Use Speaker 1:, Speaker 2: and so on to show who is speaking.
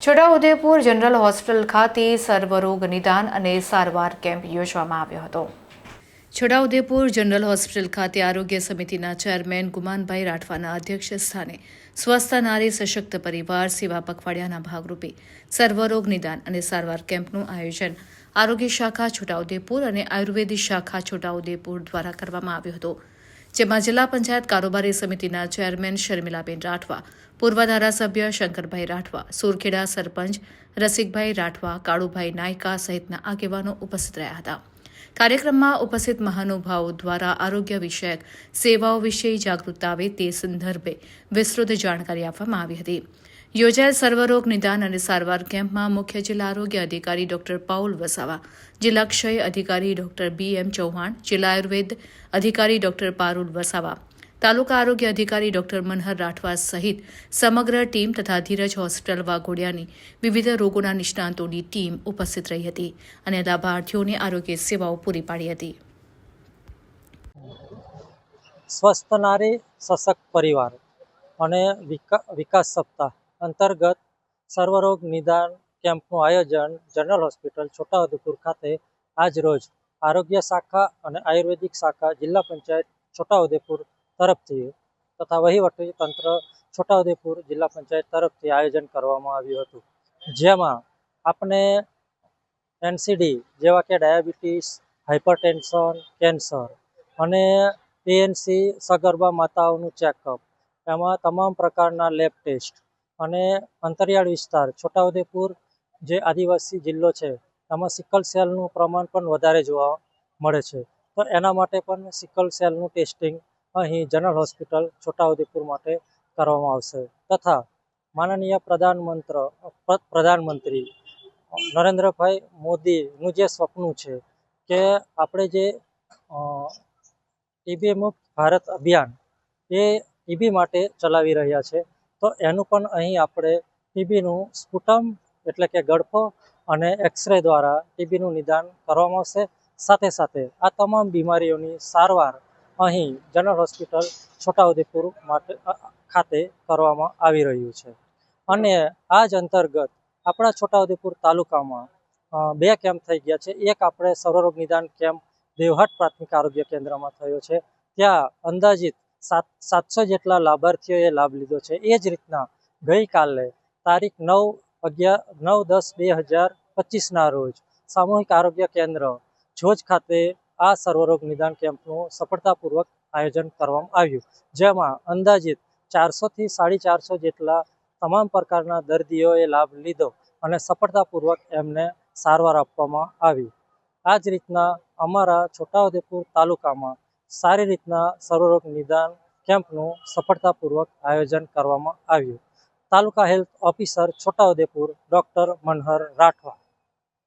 Speaker 1: Chhota Udepur general hospital ખાતે સર્વરોગ નિદાન અને સારવાર કેમ્પ યોજવામાં આવ્યો હતો. છોટાઉદેપુર જનરલ હોસ્પિટલ ખાતે આરોગ્ય સમિતિના ચેરમેન ગુમાનભાઈ રાઠવાના અધ્યક્ષ સ્થાને સ્વસ્થ નારી સશક્ત પરિવાર સેવા પખવાડિયાના ભાગરૂપે સર્વરોગ નિદાન અને સારવાર કેમ્પનું આયોજન આરોગ્ય શાખા છોટાઉદેપુર અને આયુર્વેદ શાખા છોટાઉદેપુર દ્વારા કરવામાં આવ્યું હતું. જેમાં જિલ્લા પંચાયત કારોબારી સમિતિના ચેરમેન શર્મિલાબેન રાઠવા, પૂર્વ ધારાસભ્ય શંકરભાઈ રાઠવા, સુરખેડા સરપંચ રસિકભાઈ રાઠવા, કાળુભાઈ નાયકા સહિતના આગેવાનો ઉપસ્થિત રહ્યા હતા. કાર્યક્રમમાં ઉપસ્થિત મહાનુભાવો દ્વારા આરોગ્ય વિષયક સેવાઓ વિશે જાગૃતતા આવે તે સંદર્ભે વિસ્તૃત જાણકારી આપવામાં આવી હતી. યોજાયેલ સર્વરોગ નિદાન અને સારવાર કેમ્પમાં મુખ્ય જિલ્લા આરોગ્ય અધિકારી ડોક્ટર પાઉલ વસાવા, જિલ્લા ક્ષય અધિકારી ડોક્ટર બી એમ ચૌહાણ, જિલ્લા આયુર્વેદ અધિકારી ડોક્ટર પારુલ વસાવા તાલુકા આરોગ્ય અધિકારી ડોક્ટર મનહર રાઠવા સહિત સમગ્ર ટીમ તથા ધીરજ હોસ્પિટલ વાઘોડિયાની વિવિધ રોગોના નિષ્ણાંતોની ટીમ ઉપસ્થિત રહી હતી અને લાભાર્થીઓને આરોગ્ય સેવાઓ પૂરી પાડી હતી.
Speaker 2: સ્વસ્થ નારી, સશક્ત પરિવાર અને વિકા, વિકાસ સપ્તાહ અંતર્ગત સર્વરોગ નિદાન કેમ્પનું આયોજન જનરલ હોસ્પિટલ છોટાઉદેપુર ખાતે આજ રોજ આરોગ્ય શાખા અને આયુર્વેદિક શાખા જિલ્લા પંચાયત છોટાઉદેપુર તરફથી તથા વહીવટી તંત્ર છોટાઉદેપુર જિલ્લા પંચાયત તરફથી આયોજન કરવામાં આવ્યું હતું. જેમાં આપણે એનસીડી જેવા કે ડાયાબિટીસ હાઇપરટેન્શન કેન્સર અને પીએનસી સગર્ભા માતાઓનું ચેકઅપ, એમાં તમામ પ્રકારના લેબ ટેસ્ટ અને અંતરિયાળ વિસ્તાર, છોટાઉદેપુર જે આદિવાસી જિલ્લો છે, એમાં સિકલ સેલનું પ્રમાણ પણ વધારે જોવા મળે છે. તો એના માટે પણ સિકલ સેલનું ટેસ્ટિંગ અહીં જનરલ હોસ્પિટલ છોટાઉદેપુર માટે કરવામાં આવશે. તથા માનનીય પ્રધાનમંત્ર, પ્ર- પ્રધાનમંત્રી નરેન્દ્રભાઈ મોદીનું જે સપનું છે કે આપણે જે ટીબી મુક્ત ભારત અભિયાન એ ટીબી માટે ચલાવી રહ્યા છે, તો એનું પણ અહીં આપણે ટીબીનું સ્ફુટમ એટલે કે ગળફો અને એક્સરે દ્વારા ટીબીનું નિદાન કરવામાં આવશે. સાથે સાથે આ તમામ બીમારીઓની સારવાર અહીં જનરલ હોસ્પિટલ છોટાઉદેપુર માટે ખાતે કરવામાં આવી રહ્યું છે. અને આ જ અંતર્ગત આપણા છોટાઉદેપુર તાલુકામાં બે કેમ્પ થઈ ગયા છે. એક આપણે સર્વરોગ નિદાન કેમ્પ દેવહાટ પ્રાથમિક આરોગ્ય કેન્દ્રમાં થયો છે. ત્યાં અંદાજિત સાત, સાતસો જેટલા લાભાર્થીઓએ લાભ લીધો છે. એ જ રીતના ગઈકાલે તારીખ નવ અગિયાર નવ દસ બે હજાર પચીસના રોજ સામૂહિક આરોગ્ય કેન્દ્ર, જોજ ખાતે આ સર્વરોગ નિદાન કેમ્પનું સફળતાપૂર્વક આયોજન કરવામાં આવ્યું. જેમાં અંદાજિત ચારસોથી સાડી ચારસો જેટલા તમામ પ્રકારના દર્દીઓએ લાભ લીધો અને સફળતાપૂર્વક એમને સારવાર આપવામાં આવી. આ જ રીતના અમારા છોટાઉદેપુર તાલુકામાં સારી રીતના સર્વરોગ નિદાન કેમ્પનું સફળતાપૂર્વક આયોજન કરવામાં આવ્યું. Taluka health officer Chhotaudepur doctor Manhar Rathwa.